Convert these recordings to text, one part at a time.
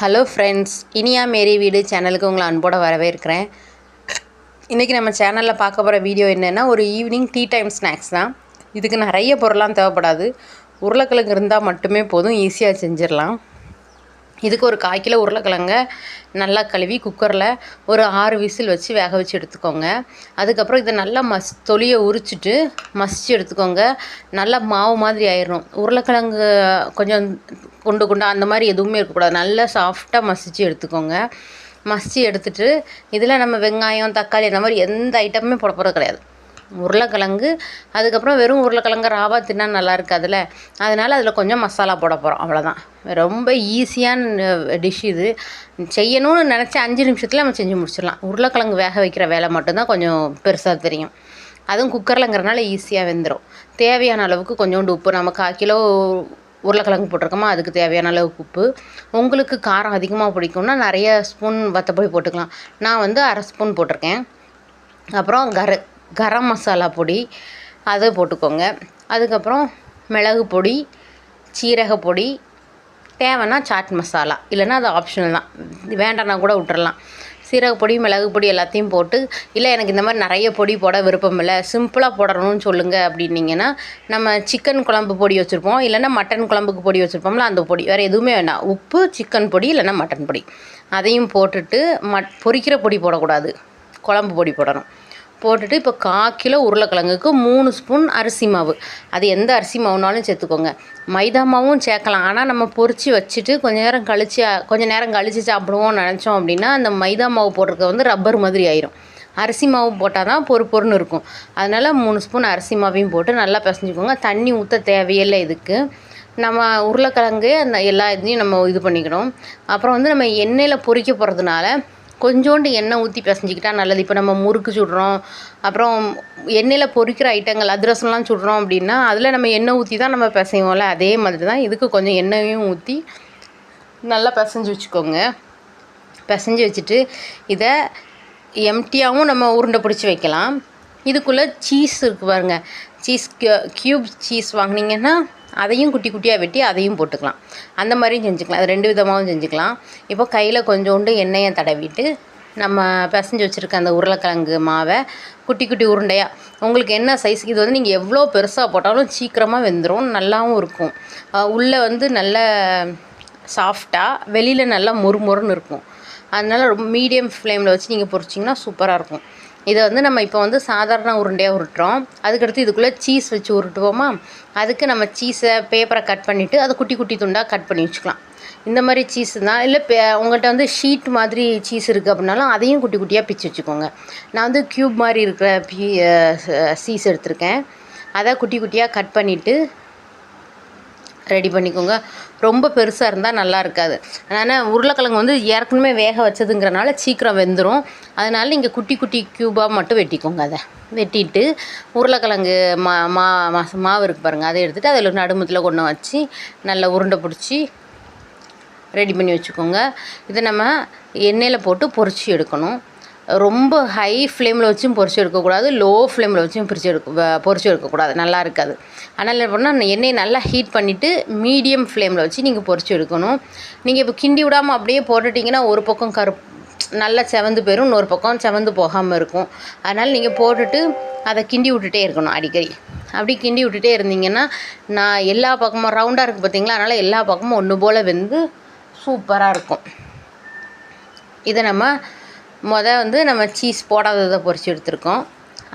Hello friends Iniya மேரி வீடு சேனலுக்கு உங்களை அன்போடு வரவேற்கிறேன். இன்றைக்கி நம்ம சேனலில் பார்க்க போகிற வீடியோ என்னென்னா ஒரு ஈவினிங் டீ டைம் ஸ்நாக்ஸ் தான். இதுக்கு நிறைய பொருளாம் தேவைப்படாது. உருளைக்கிழங்கு இருந்தால் மட்டுமே போதும். ஈஸியாக செஞ்சிடலாம். இதுக்கு ஒரு கால் கிலோ உருளைக்கிழங்க நல்லா கழுவி குக்கரில் ஒரு ஆறு விசில் வச்சு வேக வச்சு எடுத்துக்கோங்க. அதுக்கப்புறம் இதை நல்லா மஸ் தொலியை உரிச்சிட்டு மசிச்சு எடுத்துக்கோங்க. நல்லா மாவு மாதிரி ஆயிடணும் உருளைக்கிழங்கு கொஞ்சம் குண்டு குண்டா அந்த மாதிரி எதுவுமே இருக்கக்கூடாது. நல்லா சாஃப்டாக மசிச்சு எடுத்துக்கோங்க. மசிச்சு எடுத்துட்டு இதில் நம்ம வெங்காயம் தக்காளி அந்த மாதிரி எந்த ஐட்டமுமே போட போகிறது கிடையாது. உருளைக்கிழங்கு அதுக்கப்புறம் வெறும் உருளைக்கிழங்கு ராவா தின்னா நல்லா இருக்காதுல்ல. அதனால் அதில் கொஞ்சம் மசாலா போட போகிறோம் அவ்வளோதான் ரொம்ப ஈஸியான டிஷ் இது. செய்யணும்னு நினச்ச அஞ்சு நிமிஷத்தில் நம்ம செஞ்சு முடிச்சிடலாம். உருளைக்கிழங்கு வேக வைக்கிற வேலை மட்டும்தான் கொஞ்சம் பெருசாக தெரியும். அதுவும் குக்கர்லங்கிறனால ஈஸியாக வெந்துடும் தேவையான அளவுக்கு கொஞ்சோண்டு உப்பு நம்ம கால் கிலோ உருளைக்கிழங்கு போட்டிருக்கோமா அதுக்கு தேவையான அளவுக்கு உப்பு. உங்களுக்கு காரம் அதிகமாக பிடிக்கும்னா நிறைய ஸ்பூன் வத்தப்பொடி போட்டுக்கலாம். நான் வந்து அரை ஸ்பூன் போட்டிருக்கேன். அப்புறம் கர கரம் மசாலா பொடி அதை போட்டுக்கோங்க. அதுக்கப்புறம் மிளகு பொடி சீரக பொடி தேவைன்னா சாட் மசாலா. இல்லைன்னா அது ஆப்ஷனல் தான். வேண்டாம்னா கூட விட்டுறலாம். சீரக பொடி மிளகு பொடி எல்லாத்தையும் போட்டு இல்லை எனக்கு இந்த மாதிரி நிறைய பொடி போட விருப்பம் இல்லை சிம்பிளாக போடணும்னு சொல்லுங்கள் அப்படின்னீங்கன்னா நம்ம சிக்கன் குழம்பு பொடி வச்சுருப்போம் இல்லைன்னா மட்டன் குழம்புக்கு பொடி வச்சுருப்போம்ல அந்த பொடி. வேறு எதுவுமே வேண்டாம் உப்பு சிக்கன் பொடி இல்லைன்னா மட்டன் பொடி. அதையும் போட்டுட்டு மட் பொரிக்கிற பொடி போடக்கூடாது. குழம்பு பொடி போடணும். போட்டுட்டு இப்போ கா கிலோ உருளைக்கிழங்குக்கு மூணு ஸ்பூன் அரிசி மாவு. அது எந்த அரிசி மாவுனாலும் சேர்த்துக்கோங்க. மைதா மாவும் சேர்க்கலாம். ஆனால் நம்ம பொரித்து வச்சுட்டு கொஞ்ச நேரம் கழித்து கொஞ்ச நேரம் கழித்து சாப்பிடுவோம்னு நினச்சோம் அப்படின்னா அந்த மைதா மாவு போட்டிருக்க வந்து ரப்பர் மாதிரி ஆயிரும். அரிசி மாவு போட்டால் தான் பொறு பொருன்னு இருக்கும். அதனால் மூணு ஸ்பூன் அரிசி மாவையும் போட்டு நல்லா பிசைஞ்சுக்கோங்க. தண்ணி ஊற்ற தேவையில்லை இதுக்கு. நம்ம உருளைக்கிழங்கு அந்த எல்லா இதையும் நம்ம இது பண்ணிக்கணும். அப்புறம் வந்து நம்ம எண்ணெயில் பொறிக்க போகிறதுனால கொஞ்சோண்டு எண்ணெய் ஊற்றி பிசைஞ்சிக்கிட்டா நல்லது. இப்போ நம்ம முறுக்கு சுடுறோம் அப்புறம் எண்ணெயில் பொரிக்கிற ஐட்டங்கள் அதிரசம்லாம் சுடுறோம் அப்படின்னா அதில் நம்ம எண்ணெய் ஊற்றி தான் நம்ம பிசைவோம்ல. அதே மாதிரி தான் இதுக்கு கொஞ்சம் எண்ணெயும் ஊற்றி நல்லா பிசைஞ்சு வச்சுக்கோங்க. பிசைஞ்சு வச்சுட்டு இதை எம்டியாகவும் நம்ம உருண்டை பிடிச்சி வைக்கலாம். இதுக்குள்ளே சீஸ் இருக்குது பாருங்க. சீஸ் க்யூப் சீஸ் வாங்கினீங்கன்னா அதையும் குட்டி குட்டியாக வெட்டி அதையும் போட்டுக்கலாம். அந்த மாதிரியும் செஞ்சுக்கலாம். அது ரெண்டு விதமாகவும் செஞ்சுக்கலாம். இப்போ கையில் கொஞ்சோண்டு எண்ணெயை தடவிட்டு நம்ம பிசைஞ்சு வச்சுருக்க அந்த உருளைக்கிழங்கு மாவை குட்டி குட்டி உருண்டையாக உங்களுக்கு என்ன சைஸ் இது வந்து நீங்கள் எவ்வளோ பெருசாக போட்டாலும் சீக்கிரமாக வெந்துடும் நல்லாவும் இருக்கும். உள்ளே வந்து நல்ல சாஃப்டாக வெளியில் நல்லா மொறு மொறுன்னு இருக்கும். அதனால் ரொம்ப மீடியம் ஃப்ளேமில் வச்சு நீங்கள் பொரிச்சிங்கன்னா சூப்பராக இருக்கும். இதை வந்து நம்ம இப்போ வந்து சாதாரண உருண்டையாக உருட்டுறோம். அதுக்கடுத்து இதுக்குள்ளே சீஸ் வச்சு உருட்டுவோமா? அதுக்கு நம்ம சீஸை பேப்பரை கட் பண்ணிவிட்டு அதை குட்டி குட்டி துண்டாக கட் பண்ணி வச்சுக்கலாம். இந்த மாதிரி சீஸ் தான். இல்லை பே உங்கள்கிட்ட வந்து ஷீட் மாதிரி சீஸ் இருக்குது அப்படின்னாலும் அதையும் குட்டி குட்டியாக பிச்சு வச்சுக்கோங்க. நான் வந்து க்யூப் மாதிரி இருக்கிற பீ சீஸ் எடுத்திருக்கேன். அதை குட்டி குட்டியாக கட் பண்ணிவிட்டு ரெடி பண்ணிக்கோங்க. ரொம்ப பெருசாக இருந்தால் நல்லா இருக்காது. அதனால் உருளைக்கிழங்கு வந்து ஏற்கனவே வேக வச்சதுங்கிறனால சீக்கிரம் வெந்துடும் அதனால் நீங்கள் குட்டி குட்டி க்யூபாக மட்டும் வெட்டிக்கோங்க அதை. வெட்டிட்டு உருளைக்கிழங்கு மா மா மாவு இருக்குது பாருங்கள் அதை எடுத்துகிட்டு அதில் நடுமுத்தில் கொண்டு வச்சு நல்லா உருண்டை பிடிச்சி ரெடி பண்ணி வச்சுக்கோங்க. இதை நம்ம எண்ணெயில் போட்டு பொரிச்சு எடுக்கணும். ரொம்ப ஹை ஃப்ளேமில் வச்சும் பொரிச்சு எடுக்கக்கூடாது லோ ஃப்ளேமில் வச்சும் பொரிச்சு எடுக்க பொரிச்சு எடுக்கக்கூடாது. நல்லா இருக்காது. அதனால் என்ன பண்ணால் எண்ணெயை நல்லா ஹீட் பண்ணிவிட்டு மீடியம் ஃப்ளேமில் வச்சு நீங்கள் பொரிச்சு எடுக்கணும். நீங்கள் இப்போ கிண்டி விடாமல் அப்படியே போட்டுட்டிங்கன்னா ஒரு பக்கம் கருப் நல்லா செவந்து போயிடும் இன்னொரு பக்கம் செவந்து போகாமல் இருக்கும். அதனால் நீங்கள் போட்டுட்டு அதை கிண்டி விட்டுட்டே இருக்கணும் அடிக்கடி. அப்படி கிண்டி விட்டுட்டே இருந்தீங்கன்னா நான் எல்லா பக்கமும் ரவுண்டாக இருக்குது பார்த்தீங்களா அதனால் எல்லா பக்கமும் ஒன்று போல் வெந்து சூப்பராக இருக்கும். இதை நம்ம மொதல் வந்து நம்ம சீஸ் போடாததை பொறிச்சு எடுத்துருக்கோம்.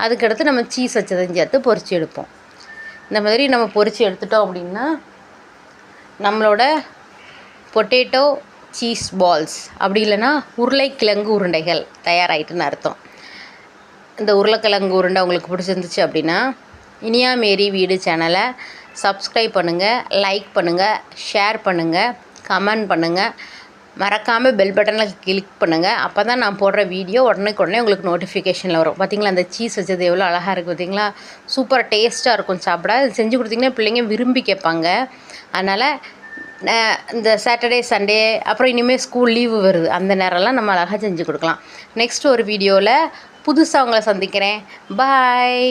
அதுக்கடுத்து நம்ம சீஸ் வச்சதையும் சேர்த்து பொரித்து எடுப்போம். இந்த மாதிரி நம்ம பொறிச்சு எடுத்துட்டோம் அப்படின்னா நம்மளோட பொட்டேட்டோ சீஸ் பால்ஸ் அப்படி இல்லைன்னா உருளைக்கிழங்கு உருண்டைகள் தயாராகிட்டுன்னு அர்த்தம். இந்த உருளைக்கிழங்கு உருண்டை உங்களுக்கு பிடிச்சிருந்துச்சு அப்படின்னா இனியா மேரி வீடு சேனலை சப்ஸ்கிரைப் பண்ணுங்கள் லைக் பண்ணுங்கள் ஷேர் பண்ணுங்கள் கமெண்ட் பண்ணுங்கள் மறக்காமல் பெல் பட்டனில் கிளிக் பண்ணுங்கள் அப்போ தான் நான் போடுற வீடியோ உடனே உடனே உங்களுக்கு நோட்டிஃபிகேஷனில் வரும். பார்த்திங்களா அந்த சீஸ் வச்சது எவ்வளோ அழகாக இருக்குது பார்த்திங்களா சூப்பர் டேஸ்ட்டாக இருக்கும் சாப்பிட. அது செஞ்சு கொடுத்திங்கன்னா பிள்ளைங்க விரும்பி கேட்பாங்க. அதனால் இந்த சாட்டர்டே சண்டே அப்புறம் இனிமேல் ஸ்கூல் லீவு வருது. அந்த நேரம்லாம் நம்ம அழகாக செஞ்சு கொடுக்கலாம். நெக்ஸ்ட் ஒரு வீடியோவில் புதுசாக உங்களை சந்திக்கிறேன். பாய்